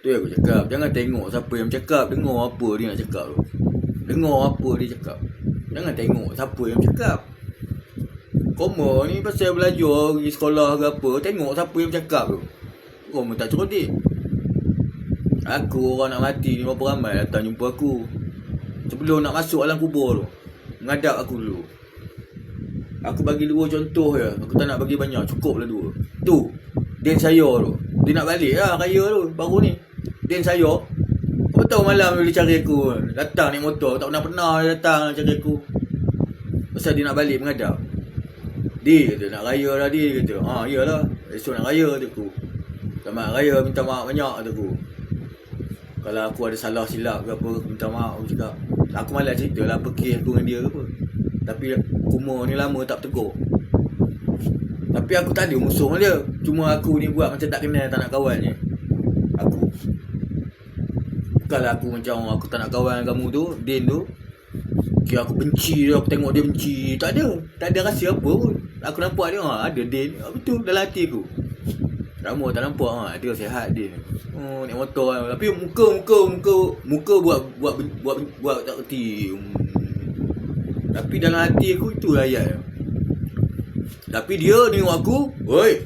Tu yang aku cakap. Jangan tengok siapa yang cakap. Dengar apa dia nak cakap tu. Dengar apa dia cakap. Jangan tengok siapa yang cakap. Koma ni pasal belajar pergi sekolah ke apa. Tengok siapa yang cakap tu. Koma tak cerdik. Aku orang nak mati ni berapa ramai datang jumpa aku. Sebelum nak masuk alam kubur tu. Mengadap aku dulu. Aku bagi dua contoh je. Aku tak nak bagi banyak. Cukup lah dua. Tu. Den saya tu. Dia nak balik lah raya tu. Baru ni. Den saya. Kau tahu malam dia cari aku. Datang naik motor. Tak pernah-pernah dia datang cari aku. Pasal dia nak balik mengadap. Dia kata nak raya lah dia kata. Ha iyalah. Esok nak raya kata aku. Selamat raya minta maaf banyak kata aku. Kalau aku ada salah silap ke apa minta maaf aku cakap. Aku malas cerita lah pergi aku dengan dia ke apa. Tapi kumur ni lama tak tegur. Tapi aku tak ada musuh dia. Cuma aku ni buat macam tak kenal tak nak kawan je. Aku. Bukanlah aku macam aku tak nak kawan dengan kamu tu, Din tu. Kira aku benci dia, aku tengok dia benci. Tak ada. Tak ada rasa apa pun. Aku nampak dia, ha, ada Din. Apa tu dalam hati aku. Rama tak nampak ha, dia sihat dia. Oh, naik motor kan. Tapi muka muka muka muka buat buat buat buat, buat tak reti. Hmm. Tapi dalam hati aku itu ayat. Tapi dia tengok aku, oi.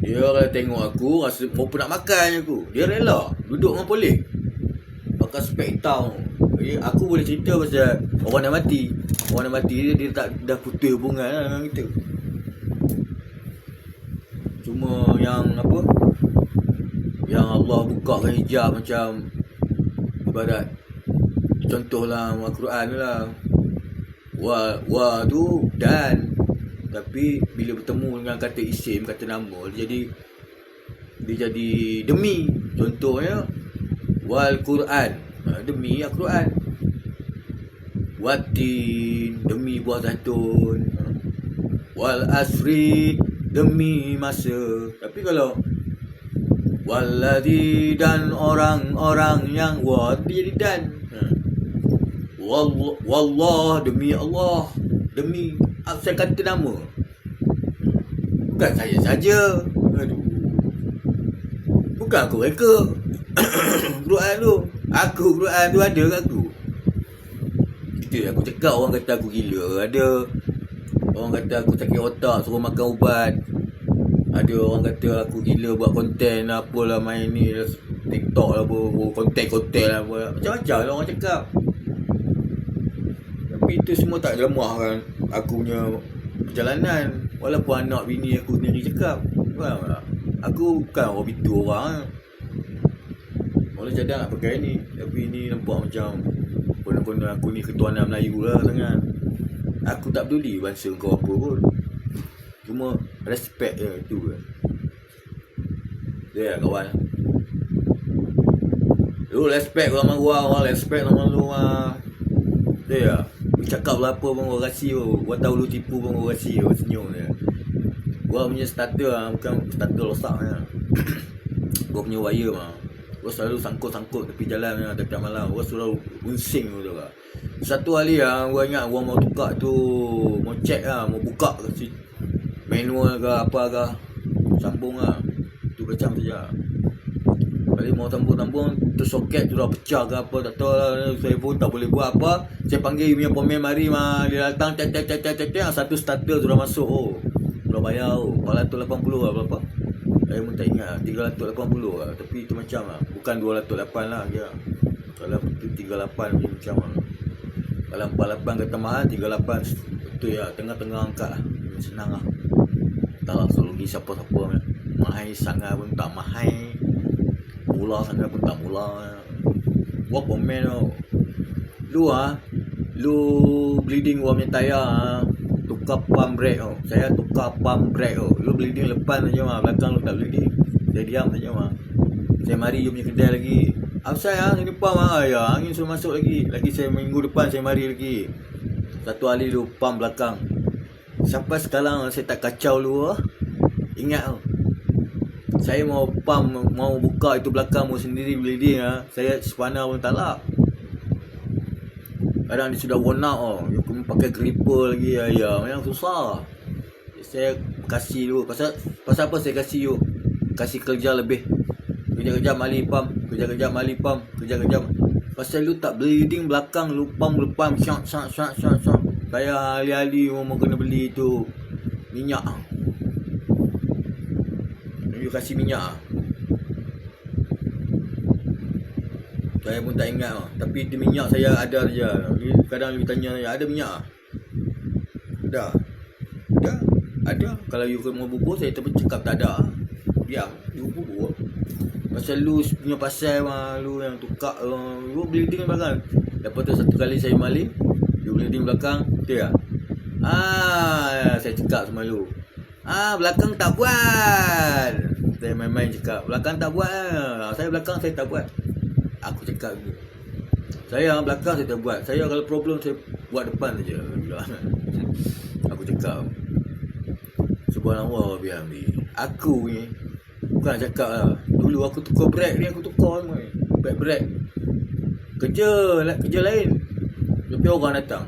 Dia kalau tengok aku rasa mau nak makan aku. Dia rela duduk dengan polis. Spek hitam. Jadi aku boleh cerita pasal orang dah mati. Orang dah mati dia, dia tak dah putus hubungan lah dengan kita. Cuma yang apa Yang Allah bukakan hijab macam Ibarat Contohlah Al-Quran lah Wa, wa tu dan Tapi bila bertemu dengan kata isim Kata nama jadi Dia jadi demi Contohnya Wal Quran. Ha, Demi Al-Quran Watin Demi buah zaitun. Wal Asri Demi masa. Tapi kalau Walladhi dan orang-orang yang jadi dan ha. Wallah, demi Allah Demi Saya kata nama. Bukan saya saja. Bukan aku reka Quran tu Aku Quran tu ada kat aku Itu aku cakap orang kata aku gila. Ada Orang kata aku sakit otak suruh makan ubat. Ada orang kata aku gila buat konten lah Apalah main ni TikTok lah apa Konten-konten lah apa. Macam-macam lah orang cakap. Tapi itu semua tak lemahkan Aku punya perjalanan. Walaupun anak bini aku sendiri cakap Faham tak? Aku bukan orang bitu orang Orang cadang nak pakai ni. Tapi ni nampak macam Konon-konon aku ni ketuanan Melayu lah sangat. Aku tak peduli bangsa kau apa pun. Cuma respect je tu je. Dia lah kawan. Lu respect orang gua, orang respect nama lu ah. Lah. Lu cakap lah apa pun gua kasih tu. Gua tahu lu tipu pun gua kasih tu Senyum dia. Gua punya starter lah Bukan starter losak lah. Gua punya wire lah Gua selalu sangkut-sangkut tepi jalan lah Dekat malam. Gua selalu unsing tu lah Satu hari lah Gua ingat gua mau tukar tu Mau check lah Mau buka ke si Manual ke apa ke Sambung lah. Tu macam saja. Kali mau tambung-tambung Tu soket tu dah pecah ke apa Tak tahu lah. Saya pun tak boleh buat apa. Saya panggil punya pemain mari mah Dia datang tek tek tek tek tek Satu starter tu dah masuk oh. Dah bayar oh. 480 lah berapa Saya pun tak ingat 380 lah. Tapi itu macam lah Bukan 208 lah kira Kalau itu 38 macam macam lah. Kalau 48 kata mahal 38 Betul ya Tengah-tengah angkat lah. Senang lah. Tak lah selalu pergi siapa-siapa. Mahal sangat pun tak mahal. Mula sangat pun tak mula. Gua komen tau Lu ah Lu bleeding gua punya tayar ah Tukar pump brake tau Saya tukar pump brake tau Lu bleeding lepas saja mah. Belakang lu tak bleeding Saya diam saja mah. Saya mari you punya kedai lagi. Outside ah Ini pump ah. Ya angin suruh masuk lagi. Lagi saya minggu depan saya mari lagi. Satu hari lu pump belakang. Sampai sekarang saya tak kacau lu ah. Ingat tau saya mau pump mau buka itu belakang mau sendiri bleeding ah. Saya sepana pun tak lap kadang dia sudah worn out oh dia kena pakai gripper lagi ya ya memang susah saya kasih dulu pasal pasal apa saya kasih you kasih kerja lebih Kejap-kejap mali pam, kejap-kejap mali pam, kejap-kejap. Pasal lu tak bleeding belakang lu pam lu pam syak syak syak syak syak. Saya ahli-ahli mau kena beli tu minyak. You kasih minyak ah. Saya pun tak ingat ah. Tapi di minyak saya ada saja. Kadang you tanya saya ada minyak ah. Ada. Ada. Ada. Kalau you mau bubur saya terus cakap tak ada. Diam. You bubur. Pasal lu punya pasal mah lu yang tukar uh, lu bleeding belakang. Lepas tu satu kali saya mali, you bleeding belakang, betul tak? Ah, saya cakap sama lu. Ah, belakang tak buat. Saya main-main cakap, belakang tak buat. ah. Saya belakang saya tak buat. Aku cakap gitu. Saya belakang saya tak buat. Saya kalau problem saya buat depan saja. Aku cakap. Subhanallah bihamdi. Aku ni bukan cakap lah. Dulu aku tukar brek ni aku tukar semua. Brek brek. Kerja kerja lain. Tapi orang datang.